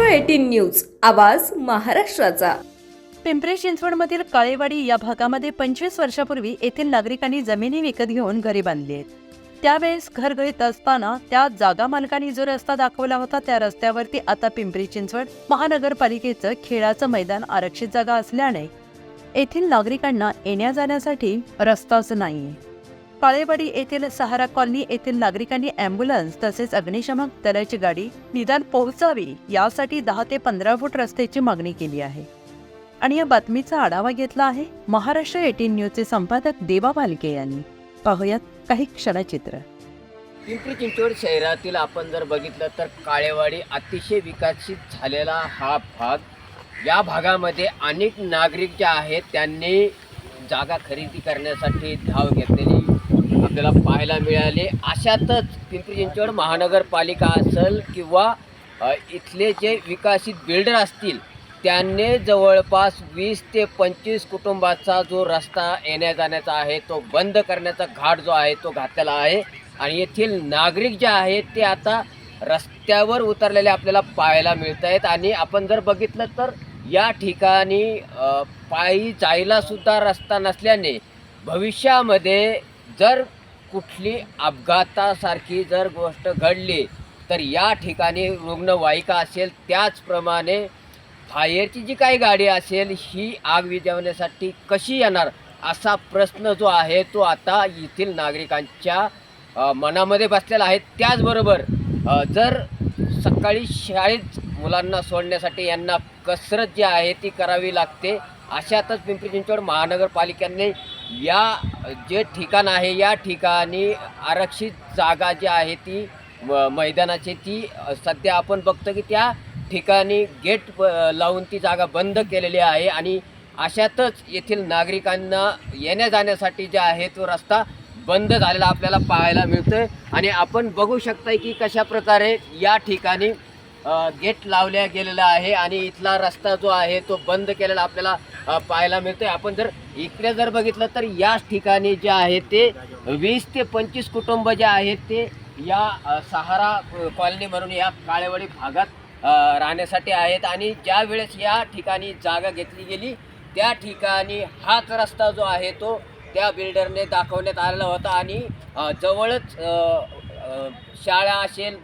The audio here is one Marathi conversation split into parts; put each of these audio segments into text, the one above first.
न्यूज आवाज महाराष्ट्राचा. पिंपरी चिंचवडमधील काळेवाडी या भागामध्ये पंचवीस वर्षापूर्वी येथील नागरिकांनी जमिनी विकत घेऊन घरे बांधली आहेत. त्यावेळेस घर घेत असताना त्या जागा मालकांनी जो रस्ता दाखवला होता त्या रस्त्यावरती आता पिंपरी चिंचवड महानगरपालिकेचं खेळाचं मैदान आरक्षित जागा असल्याने येथील नागरिकांना येण्या जाण्यासाठी रस्ताच नाही काळेवाडी येथील सहारा कॉलनी येथील नागरिकांनी अँब्युलन्स तसेच अग्निशमक दलाची गाडी निदान पोहोचावी यासाठी दहा ते पंधरा फूट रस्त्याची मागणी केली आहे. आणि या बातमीचा आढावा घेतला आहे महाराष्ट्र एटीन न्यूजचे संपादक देवा भालके यांनी. पाहूयात काही क्षणचित्र. पिंपरी चिंचवड शहरातील आपण जर बघितलं तर काळेवाडी अतिशय विकसित झालेला हा भाग. या भागामध्ये अनेक नागरिक जे आहेत त्यांनी जागा खरेदी करण्यासाठी धाव घेतलेली आपल्याला पाहायला मिळाले. अशातच पिंपरी चिंचवड महानगरपालिका असेल किंवा इथले जे विकसित बिल्डर असतील त्यांनी जवळपास वीस ते पंचवीस कुटुंबाचा जो रस्ता येण्या जाण्याचा आहे तो बंद करण्याचा घाट जो आहे तो घातलेला आहे. आणि येथील नागरिक जे आहेत ते आता रस्त्यावर उतरलेले आपल्याला पाहायला मिळत आहेत आणि आपण जर बघितलं तर या ठिकाणी पायी जायलासुद्धा रस्ता नसल्याने भविष्यामध्ये जर कुठली अपघातासारखी जर गोष्ट घडली तर या ठिकाणी रुग्णवाहिका असेल त्याचप्रमाणे फायरची जी काही गाडी असेल ही आग विजवण्यासाठी कशी येणार असा प्रश्न जो आहे तो आता येथील नागरिकांच्या मनामध्ये बसलेला आहे. त्याचबरोबर जर सकाळी शाळेत मुलांना सोडण्यासाठी यांना कसरत जी आहे ती करावी लागते अशातच पिंपरी चिंचवड महानगरपालिकेने या जे ठिकाण आहे या ठिकाणी आरक्षित जागा जी आहे ती म- मैदानाची ती सध्या आपण बघतो की त्या ठिकाणी गेट लावून ती जागा बंद केलेली आहे आणि अशातच येथील नागरिकांना येण्या जाण्यासाठी जे आहे तो रस्ता बंद झालेला आपल्याला पाहायला मिळतोय. आणि आपण बघू शकताय की कशा प्रकारे या ठिकाणी गेट लावल्या गेलेला आहे आणि इथला रस्ता जो आहे तो बंद केलेला आपल्याला पाहायला पाहायला आहे आपण जर इकडे जर बघितलं तर याच ठिकाणी जे आहे ते वीस ते पंचवीस कुटुंब जे आहेत ते या सहारा कॉलनी म्हणून या काळेवाडी भागात राहण्यासाठी आहेत. आणि ज्या वेळेस या ठिकाणी जागा घेतली गेली त्या ठिकाणी हाच रस्ता जो आहे तो त्या बिल्डरने दाखवण्यात आलेला होता. आणि जवळच शाळा असेल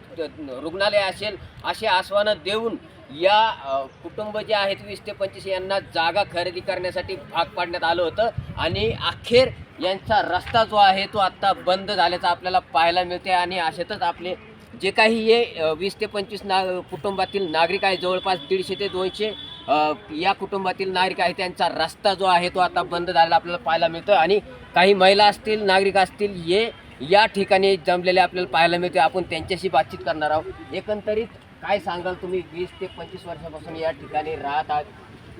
रुग्णालय असेल असे आश्वानं देऊन या कुटुंब जे आहेत वीस ते पंचवीस यांना जागा खरेदी करण्यासाठी भाग पाडण्यात आलं होतं. आणि अखेर यांचा रस्ता जो आहे तो आत्ता बंद झाल्याचा आपल्याला पाहायला मिळते आणि अशातच आपले जे काही हे वीस ते पंचवीस ना कुटुंबातील नागरिक आहे जवळपास दीडशे ते दोनशे या कुटुंबातील नागरिक आहेत त्यांचा रस्ता जो आहे तो आता बंद झालेला आपल्याला पाहायला मिळतो आणि काही महिला असतील नागरिक असतील हे या ठिकाणी जमलेले आपल्याला पाहायला मिळते आपण त्यांच्याशी बातचीत करणार आहोत. एकंदरीत काय सांगाल तुम्ही? वीस ते पंचवीस वर्षापासून या ठिकाणी राहत आहात.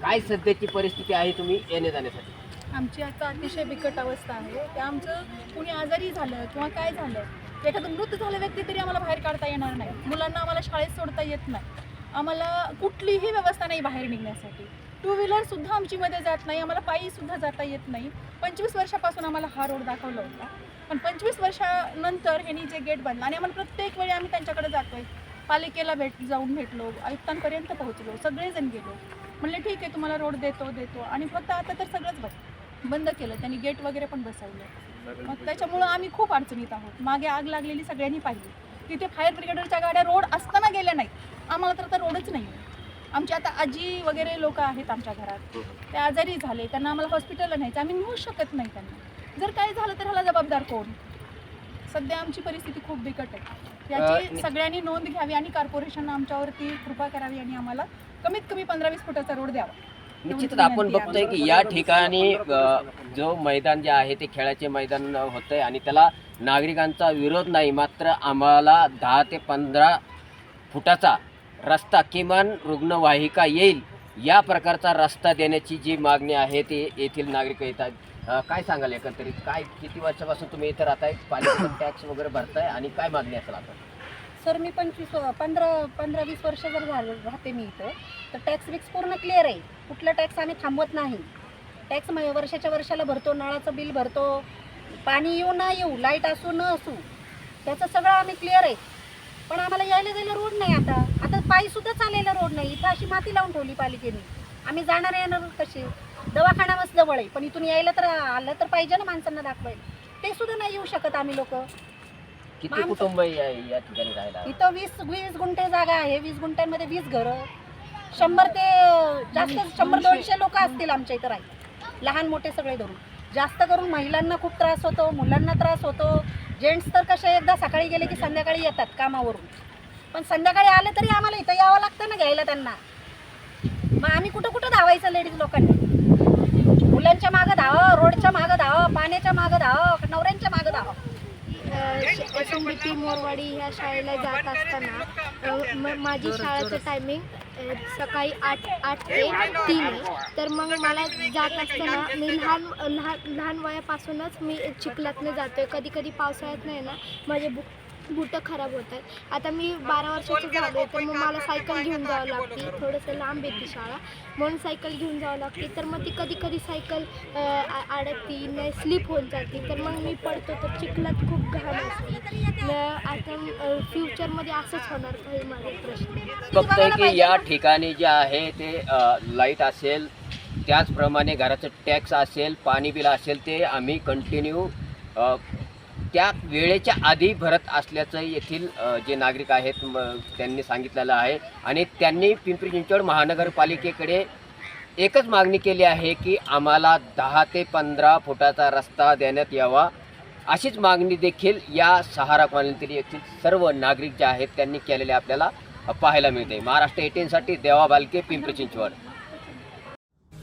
काय सध्याची परिस्थिती आहे तुम्ही येणे जाण्यासाठी आमची आता अतिशय बिकट अवस्था आहे. ते आमचं कुणी आजारी झालं किंवा काय झालं एखादं मृत झालं व्यक्ती तरी आम्हाला बाहेर काढता येणार नाही. मुलांना आम्हाला शाळेत सोडता येत नाही. आम्हाला कुठलीही व्यवस्था नाही बाहेर निघण्यासाठी. टू व्हीलरसुद्धा आमची मध्ये जात नाही. आम्हाला पायीसुद्धा जाता येत नाही. पंचवीस वर्षापासून आम्हाला हा रोड दाखवला होता. पण पंचवीस वर्षानंतर ह्यांनी जे गेट बांधलं. आणि आम्हाला प्रत्येक वेळी आम्ही त्यांच्याकडे जातोय. पालिकेला भेट जाऊन भेटलो आयुक्तांपर्यंत पोहोचलो सगळेजण गेलो. म्हणले ठीक आहे तुम्हाला रोड देतो देतो. आणि फक्त आता तर सगळंच बंद बंद केलं. त्यांनी गेट वगैरे पण बसवलं. मग त्याच्यामुळं आम्ही खूप अडचणीत आहोत. मागे आग लागलेली सगळ्यांनी पाहिली. तिथे फायर ब्रिगेडरच्या गाड्या रोड असताना गेल्या नाहीत. आम्हाला तर आता रोडच नाही आमची आता आजी वगैरे लोक आहेत आमच्या घरात. ते आजारी झाले. त्यांना आम्हाला हॉस्पिटलला न्यायचं. आम्ही नेऊ शकत नाही त्यांना. जर काय झालं तर ह्याला जबाबदार कोण? सध्या आमची परिस्थिती खूप बिकट आहे. याची सगळ्यांनी नोंद घ्यावी आणि कॉर्पोरेशन आमच्यावरती कृपा करावी आणि आम्हाला कमीत कमी पंधरा वीस फुटाचा रोड द्यावा. निश्चितच आपण बघतोय की या ठिकाणी जो मैदान जे आहे ते खेळाचे मैदान होतंय आणि त्याला नागरिकांचा विरोध नाही मात्र आम्हाला दहा ते पंधरा फुटाचा रस्ता किमान रुग्णवाहिका येईल या प्रकारचा रस्ता देण्याची जी मागणी आहे ती येथील नागरिक येतात. अ, काय सांगाल एकंदरीत? काय किती वर्षापासून तुम्ही इथं राहताय? पालिकेचा टॅक्स वगैरे भरताय आणि काय मागणी असेल आता? सर मी पंचवीस पंधरा पंधरा वीस वर्ष जर झालं राहते मी इथं तर टॅक्स विक्स पूर्ण क्लिअर आहे. कुठला टॅक्स आम्ही थांबवत नाही. टॅक्स म वर्षाच्या वर्षाला भरतो नळाचं बिल भरतो. पाणी येऊ ना येऊ लाइट असू न असू त्याचं सगळं आम्ही क्लिअर आहे. पण आम्हाला यायला जायला रोड नाही आता. आता पायीसुद्धा चालायला रोड नाही. इथं अशी माती लावून ठेवली पालिकेने. आम्ही जाणार येणार कसे दवाखाना मस्त जवळ आहे पण इथून यायला तर आलं तर पाहिजे ना माणसांना दाखवायला. ते सुद्धा नाही येऊ शकत आम्ही लोक. किती आमचं- कुटुंब या या ठिकाणी राहायला इथं वीस वीस गुंठे जागा आहे. वीस गुंठ्यांमध्ये वीस घरं. शंभर ते जास्त शंभर दोनशे लोक असतील आमच्या इथं राहील लहान मोठे सगळे धरून. जास्त करून महिलांना खूप त्रास होतो. मुलांना त्रास होतो. जेंट्स तर कसे एकदा सकाळी गेले की संध्याकाळी येतात कामावरून. पण संध्याकाळी आले तरी आम्हाला इथं यावं लागतं ना घ्यायला त्यांना. मग आम्ही कुठं कुठं धावायचं लेडीज लोकांनी? मुलांच्या मागं धावा रोडच्या मागं धावा पाण्याच्या मागं धावा नवऱ्यांच्या मागं धावा. एस मोरवाडी ह्या शाळेला जात असताना माझी शाळेचं टायमिंग सकाळी आठ आठ ते तीन आहे. तर मग मला जात असताना मी लहान लहान लहान वयापासूनच मी चिखलातनं जातो आहे कधी कधी पावसाळ्यात नाही ना माझे बुक बुटं खराब होत आहेत. आता मी बारा वर्षाची झाले तर मग मला सायकल घेऊन जावं लागते. थोडंसं लांब येते शाळा. म्हणून सायकल घेऊन जावं लागते. तर मग ती कधी कधी सायकल अडकती नाही स्लिप होऊन जाते. तर मग मी पडतो तर चिखलात खूप घाण असते. आता फ्युचरमध्ये असंच होणार काही माझे प्रश्न. फक्त की या ठिकाणी जे आहे ते लाइट असेल त्याचप्रमाणे घराचं टॅक्स असेल पाणी बिल असेल ते आम्ही कंटिन्यू त्या वेळेच्या आधी भरत असल्याचं येथील जे नागरिक आहेत त्यांनी सांगितलेलं आहे. आणि त्यांनी पिंपरी चिंचवड महानगरपालिकेकडे एकच मागणी केली आहे की आम्हाला दहा ते पंधरा फुटाचा रस्ता देण्यात यावा. अशीच मागणी देखील या सहारा कॉलनीतील येथील सर्व नागरिक जे आहेत त्यांनी केलेले आपल्याला पाहायला मिळते. महाराष्ट्र एटीनसाठी देवा बालके पिंपरी चिंचवड.